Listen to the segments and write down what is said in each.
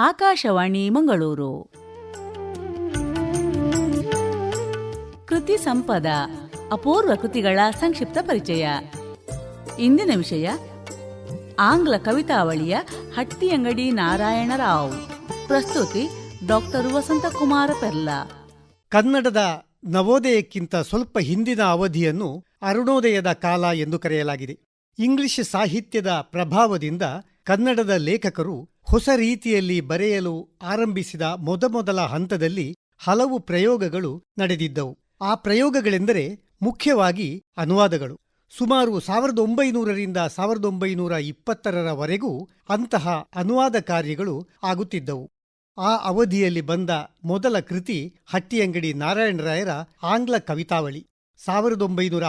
ಆಕಾಶವಾಣಿ ಮಂಗಳೂರು. ಕೃತಿ ಸಂಪದ, ಅಪೂರ್ವ ಕೃತಿಗಳ ಸಂಕ್ಷಿಪ್ತ ಪರಿಚಯ. ಇಂದಿನ ವಿಷಯ, ಆಂಗ್ಲ ಕವಿತಾವಳಿಯ ಹಟ್ಟಿಯಂಗಡಿ ನಾರಾಯಣರಾವ್. ಪ್ರಸ್ತುತಿ, ಡಾಕ್ಟರ್ ವಸಂತ ಕುಮಾರ ಪೆರ್ಲ. ಕನ್ನಡದ ನವೋದಯಕ್ಕಿಂತ ಸ್ವಲ್ಪ ಹಿಂದಿನ ಅವಧಿಯನ್ನು ಅರುಣೋದಯದ ಕಾಲ ಎಂದು ಕರೆಯಲಾಗಿದೆ. ಇಂಗ್ಲಿಷ್ ಸಾಹಿತ್ಯದ ಪ್ರಭಾವದಿಂದ ಕನ್ನಡದ ಲೇಖಕರು ಹೊಸ ರೀತಿಯಲ್ಲಿ ಬರೆಯಲು ಆರಂಭಿಸಿದ ಮೊದಮೊದಲ ಹಂತದಲ್ಲಿ ಹಲವು ಪ್ರಯೋಗಗಳು ನಡೆದಿದ್ದವು. ಆ ಪ್ರಯೋಗಗಳೆಂದರೆ ಮುಖ್ಯವಾಗಿ ಅನುವಾದಗಳು. ಸುಮಾರು ಸಾವಿರದ ಒಂಬೈನೂರರಿಂದ ಸಾವಿರದ ಒಂಬೈನೂರ ಇಪ್ಪತ್ತರವರೆಗೂ ಅಂತಹ ಅನುವಾದ ಕಾರ್ಯಗಳು ಆಗುತ್ತಿದ್ದವು. ಆ ಅವಧಿಯಲ್ಲಿ ಬಂದ ಮೊದಲ ಕೃತಿ ಹಟ್ಟಿಯಂಗಡಿ ನಾರಾಯಣರಾಯರ ಆಂಗ್ಲ ಕವಿತಾವಳಿ. ಸಾವಿರದ ಒಂಬೈನೂರ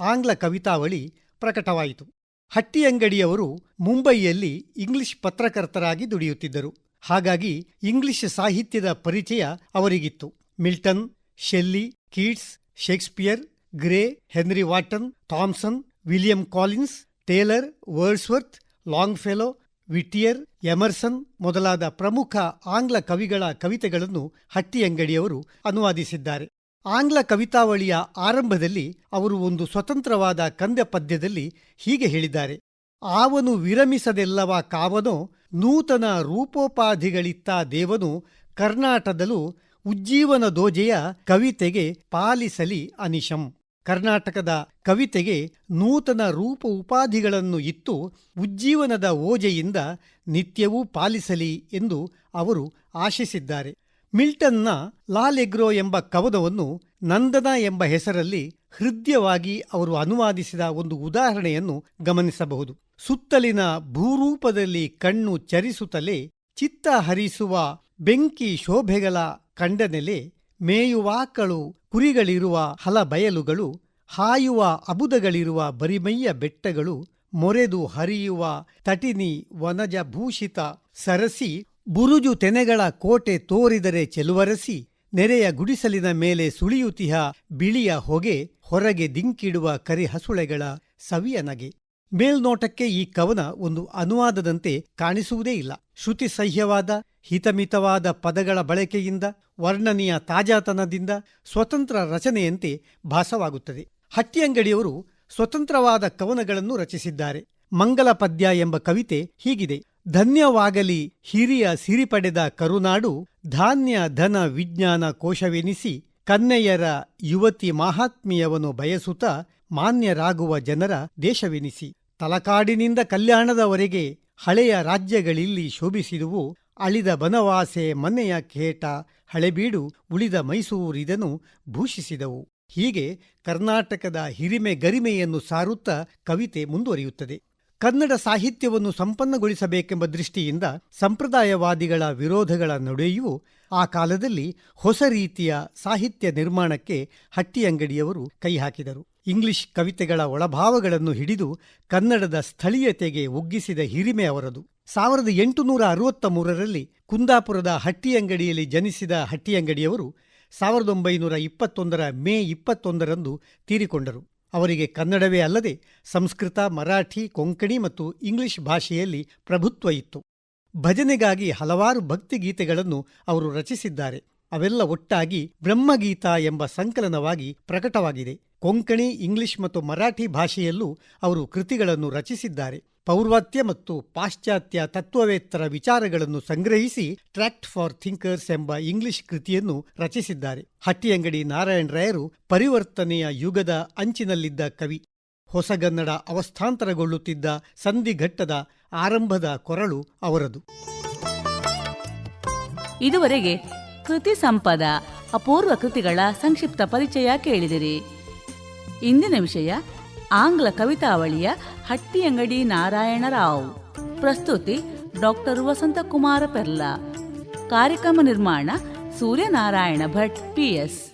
ಆಂಗ್ಲ ಕವಿತಾವಳಿ ಪ್ರಕಟವಾಯಿತು. ಹಟ್ಟಿಯಂಗಡಿಯವರು ಮುಂಬಯಿಯಲ್ಲಿ ಇಂಗ್ಲಿಷ್ ಪತ್ರಕರ್ತರಾಗಿ ದುಡಿಯುತ್ತಿದ್ದರು. ಹಾಗಾಗಿ ಇಂಗ್ಲಿಷ್ ಸಾಹಿತ್ಯದ ಪರಿಚಯ ಅವರಿಗಿತ್ತು. Milton, Shelley, Keats, Shakespeare, Gray, Henry Wotton, Thomson, William Collins, Taylor, Wordsworth, Longfellow, Whittier, Emerson ಮೊದಲಾದ ಪ್ರಮುಖ ಆಂಗ್ಲ ಕವಿಗಳ ಕವಿತೆಗಳನ್ನು ಹಟ್ಟಿಯಂಗಡಿಯವರು ಅನುವಾದಿಸಿದ್ದಾರೆ. ಆಂಗ್ಲ ಕವಿತಾವಳಿಯ ಆರಂಭದಲ್ಲಿ ಅವರು ಒಂದು ಸ್ವತಂತ್ರವಾದ ಕಂದ್ಯ ಪದ್ಯದಲ್ಲಿ ಹೀಗೆ ಹೇಳಿದ್ದಾರೆ. ಆವನು ವಿರಮಿಸದೆಲ್ಲವ ಕಾವನೋ, ನೂತನ ರೂಪೋಪಾಧಿಗಳಿತ್ತ ದೇವನು ಕರ್ನಾಟಕದಲ್ಲೂ ಉಜ್ಜೀವನ ದೋಜೆಯ ಕವಿತೆಗೆ ಪಾಲಿಸಲಿ ಅನಿಶಂ. ಕರ್ನಾಟಕದ ಕವಿತೆಗೆ ನೂತನ ರೂಪ ಉಪಾಧಿಗಳನ್ನು ಇತ್ತು ಉಜ್ಜೀವನದ ಓಜೆಯಿಂದ ನಿತ್ಯವೂ ಪಾಲಿಸಲಿ ಎಂದು ಅವರು ಆಶಿಸಿದ್ದಾರೆ. ಮಿಲ್ಟನ್ನ ಲಾಲೆಗ್ರೋ ಎಂಬ ಕವನವನ್ನು ನಂದನ ಎಂಬ ಹೆಸರಲ್ಲಿ ಹೃದಯವಾಗಿ ಅವರು ಅನುವಾದಿಸಿದ ಒಂದು ಉದಾಹರಣೆಯನ್ನು ಗಮನಿಸಬಹುದು. ಸುತ್ತಲಿನ ಭೂರೂಪದಲ್ಲಿ ಕಣ್ಣು ಚರಿಸುತ್ತಲೇ, ಚಿತ್ತ ಹರಿಸುವ ಬೆಂಕಿ ಶೋಭೆಗಳ ಕಂಡನೆಲೆ ಮೇಯುವಾಕಳು ಕುರಿಗಳಿರುವ ಹಲ ಬಯಲುಗಳು ಹಾಯುವ ಅಬುದಗಳಿರುವ ಬರಿಮೈಯ ಬೆಟ್ಟಗಳು, ಮೊರೆದು ಹರಿಯುವ ತಟಿನಿ ವನಜಭೂಷಿತ ಸರಸಿ ಬುರುಜು ತೆನೆಗಳ ಕೋಟೆ ತೋರಿದರೆ ಚೆಲುವರಸಿ, ನೆರೆಯ ಗುಡಿಸಲಿನ ಮೇಲೆ ಸುಳಿಯುತಿಹ ಬಿಳಿಯ ಹೊಗೆ ಹೊರಗೆ ದಿಂಕಿಡುವ ಕರಿ ಹಸುಳೆಗಳ ಸವಿಯ ನಗೆ. ಮೇಲ್ನೋಟಕ್ಕೆ ಈ ಕವನ ಒಂದು ಅನುವಾದದಂತೆ ಕಾಣಿಸುವುದೇ ಇಲ್ಲ. ಶ್ರುತಿ ಸಹ್ಯವಾದ ಹಿತಮಿತವಾದ ಪದಗಳ ಬಳಕೆಯಿಂದ, ವರ್ಣನೀಯ ತಾಜಾತನದಿಂದ, ಸ್ವತಂತ್ರ ರಚನೆಯಂತೆ ಭಾಸವಾಗುತ್ತದೆ. ಹಟ್ಟಿಯಂಗಡಿಯವರು ಸ್ವತಂತ್ರವಾದ ಕವನಗಳನ್ನು ರಚಿಸಿದ್ದಾರೆ. ಮಂಗಲ ಪದ್ಯ ಎಂಬ ಕವಿತೆ ಹೀಗಿದೆ. ಧನ್ಯವಾಗಲಿ ಹಿರಿಯ ಸಿರಿಪಡೆದ ಕರುನಾಡು ಧಾನ್ಯ ಧನ ವಿಜ್ಞಾನ ಕೋಶವೆನಿಸಿ ಕನ್ನೆಯರ ಯುವತಿ ಮಾಹಾತ್ಮ್ಯವನ್ನು ಬಯಸುತ್ತ ಮಾನ್ಯರಾಗುವ ಜನರ ದೇಶವೆನಿಸಿ. ತಲಕಾಡಿನಿಂದ ಕಲ್ಯಾಣದವರೆಗೆ ಹಳೆಯ ರಾಜ್ಯಗಳಿಲ್ಲಿ ಶೋಭಿಸಿದುವು. ಅಳಿದ ಬನವಾಸೆ ಮನೆಯ ಖೇಟ ಹಳೆಬೀಡು, ಉಳಿದ ಮೈಸೂರಿದನು ಭೂಷಿಸಿದವು. ಹೀಗೆ ಕರ್ನಾಟಕದ ಹಿರಿಮೆ ಗರಿಮೆಯನ್ನು ಸಾರುತ್ತ ಕವಿತೆ ಮುಂದುವರಿಯುತ್ತದೆ. ಕನ್ನಡ ಸಾಹಿತ್ಯವನ್ನು ಸಂಪನ್ನಗೊಳಿಸಬೇಕೆಂಬ ದೃಷ್ಟಿಯಿಂದ ಸಂಪ್ರದಾಯವಾದಿಗಳ ವಿರೋಧಗಳ ನಡುವೆಯೂ ಆ ಕಾಲದಲ್ಲಿ ಹೊಸ ರೀತಿಯ ಸಾಹಿತ್ಯ ನಿರ್ಮಾಣಕ್ಕೆ ಹಟ್ಟಿಯಂಗಡಿಯವರು ಕೈ ಹಾಕಿದರು ಇಂಗ್ಲಿಷ್ ಕವಿತೆಗಳ ಒಳಭಾವಗಳನ್ನು ಹಿಡಿದು ಕನ್ನಡದ ಸ್ಥಳೀಯತೆಗೆ ಒಗ್ಗಿಸಿದ ಹಿರಿಮೆ ಅವರದು. ಸಾವಿರದ ಎಂಟುನೂರ ಅರವತ್ತ ಮೂರರಲ್ಲಿ ಕುಂದಾಪುರದ ಹಟ್ಟಿಯಂಗಡಿಯಲ್ಲಿ ಜನಿಸಿದ ಹಟ್ಟಿಯಂಗಡಿಯವರು ಸಾವಿರದ ಒಂಬೈನೂರ ಇಪ್ಪತ್ತೊಂದರ ಮೇ ಇಪ್ಪತ್ತೊಂದರಂದು ತೀರಿಕೊಂಡರು. ಅವರಿಗೆ ಕನ್ನಡವೇ ಅಲ್ಲದೆ ಸಂಸ್ಕೃತ, ಮರಾಠಿ, ಕೊಂಕಣಿ ಮತ್ತು ಇಂಗ್ಲಿಷ್ ಭಾಷೆಯಲ್ಲಿ ಪ್ರಭುತ್ವ ಇತ್ತು. ಭಜನೆಗಾಗಿ ಹಲವಾರು ಭಕ್ತಿಗೀತೆಗಳನ್ನು ಅವರು ರಚಿಸಿದ್ದಾರೆ. ಅವೆಲ್ಲ ಒಟ್ಟಾಗಿ ಬ್ರಹ್ಮಗೀತ ಎಂಬ ಸಂಕಲನವಾಗಿ ಪ್ರಕಟವಾಗಿದೆ. ಕೊಂಕಣಿ, ಇಂಗ್ಲಿಷ್ ಮತ್ತು ಮರಾಠಿ ಭಾಷೆಯಲ್ಲೂ ಅವರು ಕೃತಿಗಳನ್ನು ರಚಿಸಿದ್ದಾರೆ. ಪೌರ್ವಾತ್ಯ ಮತ್ತು ಪಾಶ್ಚಾತ್ಯ ತತ್ವವೇತ್ತರ ವಿಚಾರಗಳನ್ನು ಸಂಗ್ರಹಿಸಿ ಟ್ರ್ಯಾಕ್ಟ್ ಫಾರ್ ಥಿಂಕರ್ಸ್ ಎಂಬ ಇಂಗ್ಲಿಷ್ ಕೃತಿಯನ್ನು ರಚಿಸಿದ್ದಾರೆ. ಹಟ್ಟಿಯಂಗಡಿ ನಾರಾಯಣರಾಯರು ಪರಿವರ್ತನೆಯ ಯುಗದ ಅಂಚಿನಲ್ಲಿದ್ದ ಕವಿ. ಹೊಸಗನ್ನಡ ಅವಸ್ಥಾಂತರಗೊಳ್ಳುತ್ತಿದ್ದ ಸಂಧಿಘಟ್ಟದ ಆರಂಭದ ಕೊರಳು ಅವರದು. ಇದುವರೆಗೆ ಕೃತಿ ಸಂಪದ ಅಪೂರ್ವ ಕೃತಿಗಳ ಸಂಕ್ಷಿಪ್ತ ಪರಿಚಯ ಕೇಳಿದಿರಿ. ಇಂದಿನ ವಿಷಯ ಆಂಗ್ಲ ಕವಿತಾವಳಿಯ ಹಟ್ಟಿಯಂಗಡಿ ನಾರಾಯಣರಾವ್. ಪ್ರಸ್ತುತಿ ಡಾಕ್ಟರ್ ವಸಂತಕುಮಾರ ಪೆರ್ಲಾ. ಕಾರ್ಯಕ್ರಮ ನಿರ್ಮಾಣ ಸೂರ್ಯನಾರಾಯಣ ಭಟ್ ಪಿಎಸ್